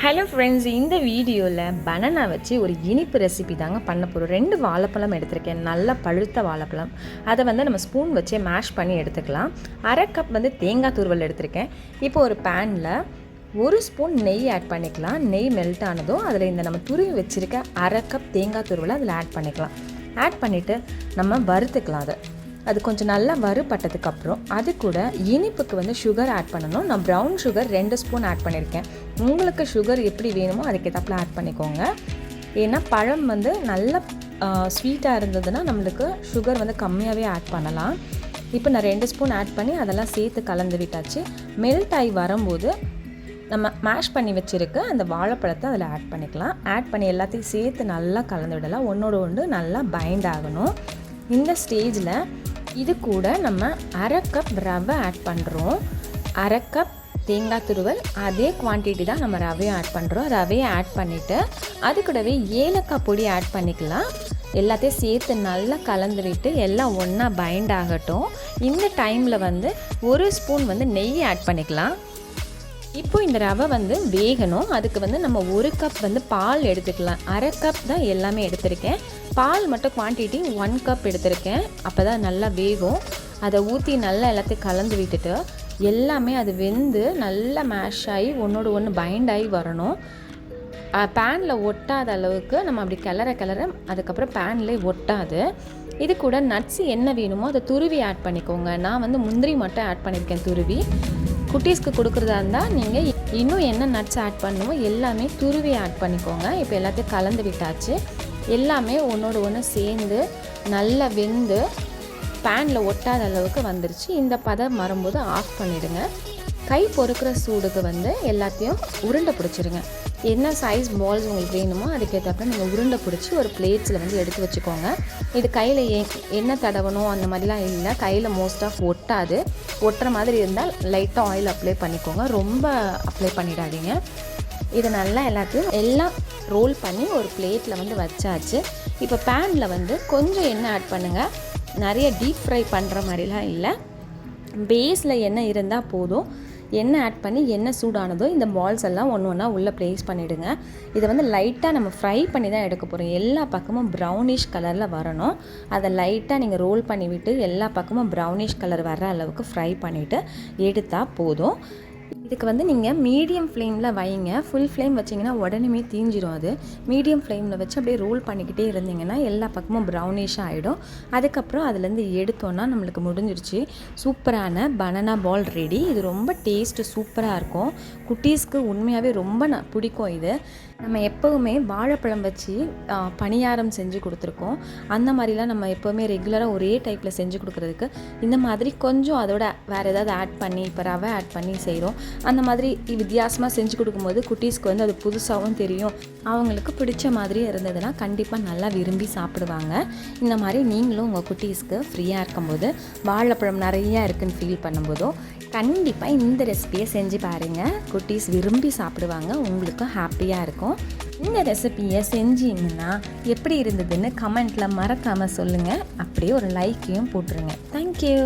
Hello friends இந்த வீடியோவில் banana வச்சு ஒரு இனிப்பு ரெசிபி தாங்க பண்ண போகிறோம் ரெண்டு வாழைப்பழம் எடுத்திருக்கேன். நல்லா பழுத்த வாழைப்பழம். அதை வந்து நம்ம ஸ்பூன் வச்சே மேஷ் பண்ணி எடுத்துக்கலாம். அரை கப் வந்து தேங்காய் துருவல் எடுத்திருக்கேன். இப்போ ஒரு பேனில் ஒரு ஸ்பூன் நெய் ஆட் பண்ணிக்கலாம். நெய் மெல்ட் ஆனதும் அதில் இந்த நம்ம துருவி வச்சுருக்க அரை கப் தேங்காய் துருவலை அதில் ஆட் பண்ணிக்கலாம். ஆட் பண்ணிவிட்டு நம்ம வறுத்துக்கலாம் அதை. அது கொஞ்சம் நல்லா வறுபட்டதுக்கப்புறம் அது கூட இனிப்புக்கு வந்து சுகர் ஆட் பண்ணணும். நான் ப்ரௌன் சுகர் ரெண்டு ஸ்பூன் ஆட் பண்ணியிருக்கேன் உங்களுக்கு சுகர் எப்படி வேணுமோ அதுக்கேற்றப்பில் ஆட் பண்ணிக்கோங்க. ஏன்னா பழம் வந்து நல்ல ஸ்வீட்டாக இருந்ததுன்னா நம்மளுக்கு சுகர் வந்து கம்மியாகவே ஆட் பண்ணலாம். இப்போ நான் ரெண்டு ஸ்பூன் ஆட் பண்ணி அதெல்லாம் சேர்த்து கலந்து விட்டாச்சு. மெல்ட் ஆகி வரும்போது நம்ம மேஷ் பண்ணி வச்சுருக்க அந்த வாழைப்பழத்தை அதில் ஆட் பண்ணிக்கலாம். ஆட் பண்ணி எல்லாத்தையும் சேர்த்து நல்லா கலந்து விடலாம். ஒன்றோட ஒன்று நல்லா பைண்ட் ஆகணும். இந்த ஸ்டேஜில் இது கூட நம்ம அரை கப் ரவை ஆட் பண்ணுறோம் அரை கப் தேங்காய் துருவல் அதே குவான்டிட்டி தான் நம்ம ரவையை ஆட் பண்ணுறோம் ரவையை ஆட் பண்ணிவிட்டு அது கூடவே ஏலக்காய் பொடி ஆட் பண்ணிக்கலாம். எல்லாத்தையும் சேர்த்து நல்லா கலந்து விட்டு எல்லாம் ஒன்றா பைண்ட் ஆகட்டும். இந்த டைமில் வந்து ஒரு ஸ்பூன் வந்து நெய் ஆட் பண்ணிக்கலாம். இப்போ இந்த ரவை வந்து வேகணும். அதுக்கு வந்து நம்ம ஒரு கப் வந்து பால் எடுத்துக்கலாம். அரை கப் தான் எல்லாமே எடுத்திருக்கேன். பால் மட்டும் குவான்டிட்டி ஒன் கப் எடுத்திருக்கேன். அப்போ தான் நல்லா வேகும். அதை ஊற்றி நல்லா எல்லாத்தையும் கலந்து விட்டுட்டு எல்லாமே அது வெந்து நல்லா மேஷ் ஆகி ஒன்றோட ஒன்று பைண்ட் ஆகி வரணும். பேனில் ஒட்டாத அளவுக்கு நம்ம அப்படி கிளற கிளற அதுக்கப்புறம் பேனில் ஒட்டாது. இது கூட நட்ஸ் என்ன வேணுமோ அதை துருவி ஆட் பண்ணிக்கோங்க. நான் வந்து முந்திரி மட்டும் ஆட் பண்ணியிருக்கேன் துருவி. குட்டீஸ்க்கு கொடுக்குறதா இருந்தால் நீங்கள் இன்னும் என்ன நட்ஸ் ஆட் பண்ணுமோ எல்லாமே துருவி ஆட் பண்ணிக்கோங்க. இப்போ எல்லாத்தையும் கலந்து விட்டாச்சு. எல்லாமே ஒன்றோட ஒன்று சேர்ந்து நல்லா வெந்து பேனில் ஒட்டாத அளவுக்கு வந்துருச்சு. இந்த பதம் வரும்போது ஆஃப் பண்ணிவிடுங்க கை பொறுக்கிற சூடுக்கு வந்து எல்லாத்தையும் உருண்டை பிடிச்சிருங்க என்ன சைஸ் பால்ஸ் உங்களுக்கு வேணுமோ அதுக்கேற்றப்ப நீங்கள் உருண்டை பிடிச்சி ஒரு பிளேட்ஸில் வந்து எடுத்து வச்சுக்கோங்க. இது கையில் ஏ என்ன தடவணும் அந்த மாதிரிலாம் இல்லை. கையில் மோஸ்ட் ஆஃப் ஒட்டாது. ஒட்டுற மாதிரி இருந்தால் லைட்டாக ஆயில் அப்ளை பண்ணிக்கோங்க. ரொம்ப அப்ளை பண்ணிடாதீங்க. இதை நல்லா எல்லாத்தையும் எல்லாம் ரோல் பண்ணி ஒரு பிளேட்டில் வந்து வச்சாச்சு. இப்போ பேனில் வந்து கொஞ்சம் எண்ணெய் ஆட் பண்ணுங்கள் நிறைய டீப் ஃப்ரை பண்ணுற மாதிரிலாம் இல்லை. பேஸில் எண்ணெய் இருந்தால் போதும். எண்ணெய் ஆட் பண்ணி எண்ணெய் சூடானதோ இந்த பால்ஸ் எல்லாம் ஒன்று ஒன்றா உள்ளே ப்ளேஸ் பண்ணிவிடுங்க இதை வந்து லைட்டாக நம்ம ஃப்ரை பண்ணி தான் எடுக்க போகிறோம் எல்லா பக்கமும் ப்ரௌனிஷ் கலரில் வரணும். அதை லைட்டாக நீங்கள் ரோல் பண்ணிவிட்டு எல்லா பக்கமும் ப்ரௌனிஷ் கலர் வர்ற அளவுக்கு ஃப்ரை பண்ணிவிட்டு எடுத்தால் போதும். இதுக்கு வந்து நீங்கள் மீடியம் ஃப்ளேமில் வைங்க. ஃபுல் ஃப்ளேம் வச்சிங்கன்னா உடனே தீஞ்சிரும் அது. மீடியம் ஃப்ளேமில் வச்சு அப்படியே ரோல் பண்ணிக்கிட்டே இருந்தீங்கன்னா எல்லா பக்கமும் ப்ரௌனிஷாக ஆகிடும் அதுக்கப்புறம் அதுலேருந்து எடுத்தோன்னா நம்மளுக்கு முடிஞ்சிருச்சு. சூப்பரான பனானா பால் ரெடி இது ரொம்ப டேஸ்ட்டு சூப்பராக இருக்கும். குட்டீஸ்க்கு உண்மையாகவே ரொம்ப ந பிடிக்கும் இது. நம்ம எப்போவுமே வாழைப்பழம் வச்சு பணியாரம் செஞ்சு கொடுத்துருக்கோம். அந்த மாதிரிலாம் நம்ம எப்போவுமே ரெகுலராக ஒரே டைப்பில் செஞ்சு கொடுக்குறதுக்கு இந்த மாதிரி கொஞ்சம் அதோட வேறு ஏதாவது ஆட் பண்ணி இப்போ ரவை ஆட் பண்ணி செய்கிறோம் அந்த மாதிரி வித்தியாசமாக செஞ்சு கொடுக்கும்போது குட்டீஸ்க்கு வந்து அது புதுசாகவும் தெரியும். அவங்களுக்கு பிடிச்ச மாதிரி இருந்ததுன்னா கண்டிப்பாக நல்லா விரும்பி சாப்பிடுவாங்க. இந்த மாதிரி நீங்களும் உங்கள் குட்டீஸ்க்கு ஃப்ரீயாக இருக்கும்போது வாழைப்பழம் நிறையா இருக்குன்னு ஃபீல் பண்ணும்போதும் கண்டிப்பாக இந்த ரெசிபியை செஞ்சு பாருங்கள் குட்டீஸ் விரும்பி சாப்பிடுவாங்க உங்களுக்கும் ஹாப்பியாக இருக்கும். இந்த ரெசிபியை செஞ்சீங்கன்னா எப்படி இருந்ததுன்னு கமெண்ட்டில் மறக்காமல் சொல்லுங்கள் அப்படியே ஒரு லைக்கையும் போட்டுருங்க. தேங்க்யூ